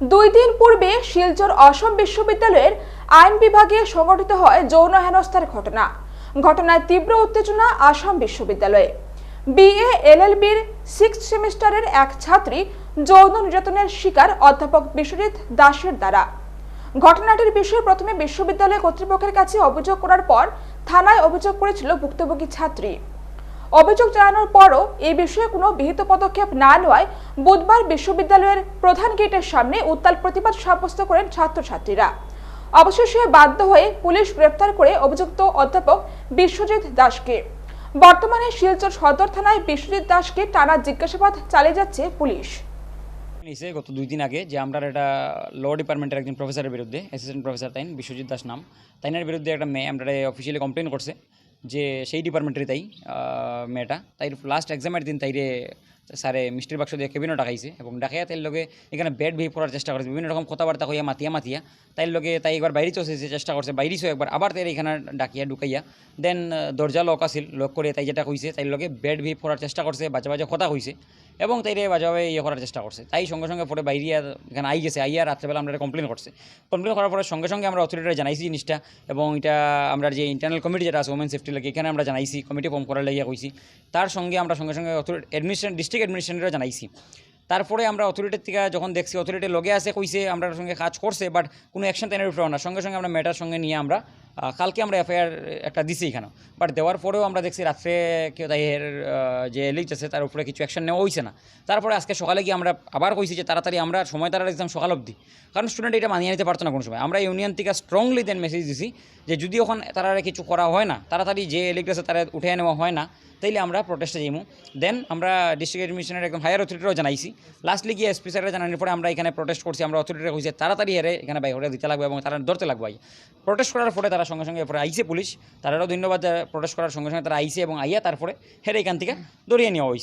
দুই দিন পূর্বে শিলচর অসম বিশ্ববিদ্যালয়ের আইন বিভাগে সংঘটিত হয় যৌন হেনস্থার ঘটনা। ঘটনায় তীব্র উত্তেজনা আসাম বিশ্ববিদ্যালয়ে। বিএ, এলএলবির সিক্স সেমিস্টারের এক ছাত্রী যৌন নির্যাতনের শিকার অধ্যাপক বিশ্বজিৎ দাসের দ্বারা। ঘটনাটির বিষয়ে প্রথমে বিশ্ববিদ্যালয় কর্তৃপক্ষের কাছে অভিযোগ করার পর থানায় অভিযোগ করেছিল ভুক্তভোগী ছাত্রী। অভিযোগ জানানোর পরও এই বিষয়ে কোনো বিহিত পদক্ষেপ না নেওয়ায় বুধবার বিশ্ববিদ্যালয়ের প্রধান গেটের সামনে উত্তাল প্রতিবাদ সাব্যস্ত করেন ছাত্রছাত্রীরা। অবশেষে বাধ্য হয়ে পুলিশ গ্রেপ্তার করে অভিযুক্ত অধ্যাপক বিশ্বজিৎ দাসকে। বর্তমানে শিলচর সদর থানায় বিশ্বজিৎ দাসকে টানা জিজ্ঞাসাবাদ চালিয়ে যাচ্ছে পুলিশ। নিছে গত দুই দিন আগে যে আমরা একটা ল ডিপার্টমেন্টের একজন প্রফেসরের বিরুদ্ধে অ্যাসিস্ট্যান্ট প্রফেসর তাইন, বিশ্বজিৎ দাস নাম। তাইনের বিরুদ্ধে একটা মেয়ে আমরা অফিসিয়ালি কমপ্লেন করছে। যে সেই ডিপার্টমেন্টের তাই আহ, মেয়েটা তাই লাস্ট এক্সামের দিন তাইরে স্যারে মিষ্টির বাক্স দিয়ে কেবিনও ডাকাইছে এবং ডাকাইয়া তাইর লগে এখানে বেড বিহেভ করার চেষ্টা করছে। বিভিন্ন রকম কথাবার্তা হইয়া মাতিয়া মাতিয়া। তাইর লগে তাই একবার বাইরে চলছে চেষ্টা করছে। বাইরেও একবার আবার তাই এখানে ডাকিয়া, ঢুকাইয়া। দেন দরজা লক আছিল লক করে তাই যেটা কইছে তাইর লগে বেড বিহেভ করার চেষ্টা করছে, বাজে বাজে কথা কইছে। এবং তাইরে বাজাবে ইয়ে করার চেষ্টা করছে। তাই সঙ্গে সঙ্গে পরে বাইরে এখানে আই গেছে, আইয়া রাত্রেবেলা আমরা কমপ্লেন করছে। কমপ্লেন করার পরে সঙ্গে সঙ্গে আমরা অথরিটিরা জানাইছি জিনিসটা এবং এটা আমরা যে ইন্টারনাল কমিটি যেটা আছে ওমেন সেফটি লাগে, এখানে আমরা জানাইছি কমিটি ফর্ম করার লাগিয়া কইছি। তার সঙ্গে আমরা সঙ্গে সঙ্গে অথরিটি অ্যাডমিনিস্ট্রেশন ডিস্ট্রিক্ট অ্যাডমিনিস্ট্রেশনেরও জানাইছি। তারপরে আমরা অথরিটির থেকে যখন দেখছি অথরিটির লগে আছে, কইছে, আমরা সঙ্গে কাজ করছে বাট কোনো অ্যাকশন তেনের উপরে না। সঙ্গে সঙ্গে আমরা ম্যাটার সঙ্গে নিয়ে আমরা কালকে আমরা এফআইআর একটা দিছি এখানে। বাট দেওয়ার পরেও আমরা দেখছি রাত্রে কেউ তাই এর যে লিজ আছে, তার উপরে কিছু অ্যাকশন নেওয়া হয়েছে না। তারপরে আজকে সকালে গিয়ে আমরা আবার কইছি যে তাড়াতাড়ি আমরা সময় তারা এক্সাম সকাল অবধি। কারণ স্টুডেন্ট এটা মানিয়ে নিতে পারতো না কোনো সময়। আমরা ইউনিয়ন থেকে স্ট্রংলি দেন মেসেজ দিছি যে যদি ওখানে তারা কিছু করা হয় না, তাড়াতাড়ি যে লিগ আছে, তারা উঠে নেওয়া হয় না তাইলে আমরা প্রোটেস্টে যাইমু। দেন আমরা ডিস্ট্রিক্ট অ্যাডমিনিস্ট্রেশনের একদম হায়ার অথরিটিরও জানাইছি। লাস্টলি গিয়ে এসপি স্যারের জানানোর পরে আমরা এখানে প্রোটেস্ট করছি। আমরা অথরিটিরা কইছে তাড়াতাড়ি হেরে এখানে বাইরে দিতে লাগবে এবং তারা ধরতে লাগবে প্রোটেস্ট করার পরে তারা সঙ্গে সঙ্গে এরপরে আইসে পুলিশ। তারাও ধন্যবাদ প্রটেস্ট করার সঙ্গে সঙ্গে তারা আইসে এবং আইয়া তারপরে হেরে এখান থেকে দরিয়ে নেওয়া হয়েছে